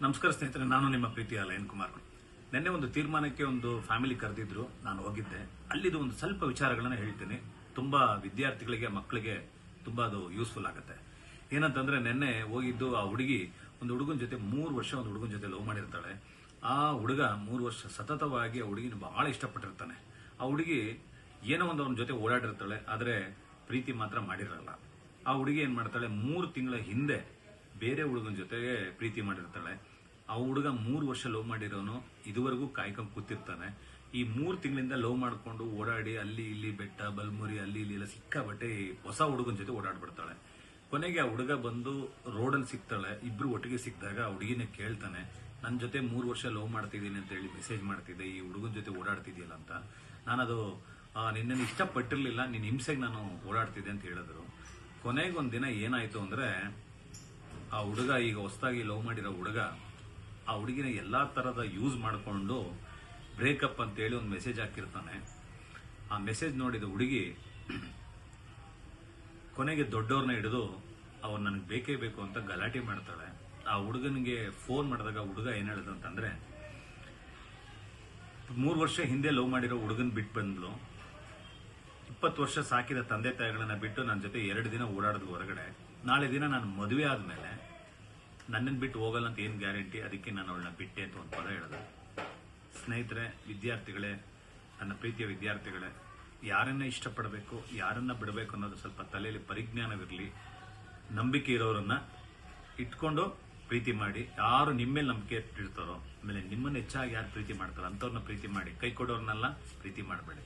ನಮಸ್ಕಾರ ಸ್ನೇಹಿತರೆ, ನಾನು ನಿಮ್ಮ ಪ್ರೀತಿಯ ಲಯನ್ ಕುಮಾರ್. ನಿನ್ನೆ ಒಂದು ತೀರ್ಮಾನಕ್ಕೆ ಒಂದು ಫ್ಯಾಮಿಲಿ ಕರೆದಿದ್ರು, ನಾನು ಹೋಗಿದ್ದೆ. ಅಲ್ಲಿದು ಒಂದು ಸ್ವಲ್ಪ ವಿಚಾರಗಳನ್ನ ಹೇಳ್ತೀನಿ. ತುಂಬಾ ವಿದ್ಯಾರ್ಥಿಗಳಿಗೆ, ಮಕ್ಕಳಿಗೆ ತುಂಬಾ ಅದು ಯೂಸ್ಫುಲ್ ಆಗುತ್ತೆ. ಏನಂತಂದ್ರೆ, ನಿನ್ನೆ ಹೋಗಿದ್ದು ಆ ಹುಡುಗಿ, ಒಂದು ಹುಡುಗನ ಜೊತೆ ಮೂರು ವರ್ಷ ಒಂದು ಹುಡುಗನ ಜೊತೆ ಲವ್ ಮಾಡಿರ್ತಾಳೆ. ಆ ಹುಡುಗ ಮೂರು ವರ್ಷ ಸತತವಾಗಿ ಆ ಹುಡುಗಿನ ಬಹಳ ಇಷ್ಟಪಟ್ಟಿರ್ತಾನೆ. ಆ ಹುಡುಗಿ ಏನೋ ಒಂದು ಅವನ ಜೊತೆ ಓಡಾಡಿರ್ತಾಳೆ, ಆದ್ರೆ ಪ್ರೀತಿ ಮಾತ್ರ ಮಾಡಿರಲ್ಲ. ಆ ಹುಡುಗಿ ಏನ್ ಮಾಡ್ತಾಳೆ, ಮೂರು ತಿಂಗಳ ಹಿಂದೆ ಬೇರೆ ಹುಡುಗನ ಜೊತೆಗೆ ಪ್ರೀತಿ ಮಾಡಿರ್ತಾಳೆ. ಆ ಹುಡುಗ ಮೂರು ವರ್ಷ ಲವ್ ಮಾಡಿರೋನು, ಇದುವರೆಗೂ ಕಾಯ್ಕೊಂಡು ಕೂತಿರ್ತಾನೆ. ಈ ಮೂರು ತಿಂಗಳಿಂದ ಲವ್ ಮಾಡಿಕೊಂಡು ಓಡಾಡಿ ಅಲ್ಲಿ ಇಲ್ಲಿ ಬೆಟ್ಟ, ಬಲ್ಮುರಿ, ಅಲ್ಲಿ ಇಲ್ಲಿ ಎಲ್ಲ ಸಿಕ್ಕಾಬಟ್ಟೆ ಹೊಸ ಹುಡುಗನ ಜೊತೆ ಓಡಾಡ್ಬಿಡ್ತಾಳೆ. ಕೊನೆಗೆ ಆ ಹುಡುಗ ಬಂದು ರೋಡಲ್ಲಿ ಸಿಗ್ತಾಳೆ. ಇಬ್ರು ಒಟ್ಟಿಗೆ ಸಿಕ್ಕಿದಾಗ ಆ ಹುಡುಗಿನ ಕೇಳ್ತಾನೆ ನನ್ನ ಜೊತೆ ಮೂರು ವರ್ಷ ಲವ್ ಮಾಡ್ತಿದ್ದೀನಿ ಅಂತ ಹೇಳಿ ಮೆಸೇಜ್ ಮಾಡ್ತಿದ್ದೆ, ಈ ಹುಡುಗನ ಜೊತೆ ಓಡಾಡ್ತಿದ್ಯಲ್ಲ ಅಂತ. ನಾನದು ನಿನ್ನನ್ನು ಇಷ್ಟಪಟ್ಟಿರಲಿಲ್ಲ ನಿನ್ನ ಹಿಂಸೆಗೆ ನಾನು ಓಡಾಡ್ತಿದ್ದೆ ಅಂತ ಹೇಳಿದ್ರು. ಕೊನೆಗೊಂದು ದಿನ ಏನಾಯ್ತು ಅಂದ್ರೆ ಆ ಹುಡುಗ ಈಗ ಹೊಸದಾಗಿ ಲವ್ ಮಾಡಿರೋ ಹುಡುಗ, ಆ ಹುಡುಗಿನ ಎಲ್ಲಾ ತರದ ಯೂಸ್ ಮಾಡಿಕೊಂಡು ಬ್ರೇಕಪ್ ಅಂತೇಳಿ ಒಂದು ಮೆಸೇಜ್ ಹಾಕಿರ್ತಾನೆ. ಆ ಮೆಸೇಜ್ ನೋಡಿದ ಹುಡುಗಿ ಕೊನೆಗೆ ದೊಡ್ಡವ್ರನ್ನ ಹಿಡಿದು ಅವನು ನನಗೆ ಬೇಕೇ ಬೇಕು ಅಂತ ಗಲಾಟೆ ಮಾಡ್ತಾಳೆ. ಆ ಹುಡುಗನಿಗೆ ಫೋನ್ ಮಾಡಿದಾಗ ಹುಡುಗ ಏನ್ ಹೇಳಿದ ಅಂತಂದ್ರೆ, ಮೂರು ವರ್ಷ ಹಿಂದೆ ಲವ್ ಮಾಡಿರೋ ಹುಡುಗನ್ ಬಿಟ್ಟು ಬಂದ್ಲು. ಇಪ್ಪತ್ತು ವರ್ಷ ಸಾಕಿದ ತಂದೆ ತಾಯಿಗಳನ್ನ ಬಿಟ್ಟು ನನ್ನ ಜೊತೆ ಎರಡು ದಿನ ಓಡಾಡಿದ್ವು ಹೊರಗಡೆ. ನಾಳೆ ದಿನ ನಾನು ಮದುವೆ ಆದ್ಮೇಲೆ ನನ್ನನ್ನು ಬಿಟ್ಟು ಹೋಗಲ್ಲ ಅಂತ ಏನು ಗ್ಯಾರಂಟಿ? ಅದಕ್ಕೆ ನಾನು ಅವಳನ್ನ ಬಿಟ್ಟೆ ಅಂತ ಒಂದು ಪದ ಹೇಳಿದೆ. ಸ್ನೇಹಿತರೆ, ವಿದ್ಯಾರ್ಥಿಗಳೇ, ನನ್ನ ಪ್ರೀತಿಯ ವಿದ್ಯಾರ್ಥಿಗಳೇ, ಯಾರನ್ನ ಇಷ್ಟಪಡಬೇಕು, ಯಾರನ್ನ ಬಿಡಬೇಕು ಅನ್ನೋದು ಸ್ವಲ್ಪ ತಲೆಯಲ್ಲಿ ಪರಿಜ್ಞಾನವಿರಲಿ, ನಂಬಿಕೆ ಇರೋರನ್ನ ಇಟ್ಕೊಂಡು ಪ್ರೀತಿ ಮಾಡಿ. ಯಾರು ನಿಮ್ಮ ಮೇಲೆ ನಂಬಿಕೆ ಇಟ್ಟಿರ್ತಾರೋ ಆಮೇಲೆ ನಿಮ್ಮನ್ನು ಹೆಚ್ಚಾಗಿ ಯಾರು ಪ್ರೀತಿ ಮಾಡ್ತಾರೋ, ಅಂಥವ್ರನ್ನ ಪ್ರೀತಿ ಮಾಡಿ. ಕೈ ಕೊಡೋರ್ನೆಲ್ಲ, ಪ್ರೀತಿ ಮಾಡಬೇಡಿ.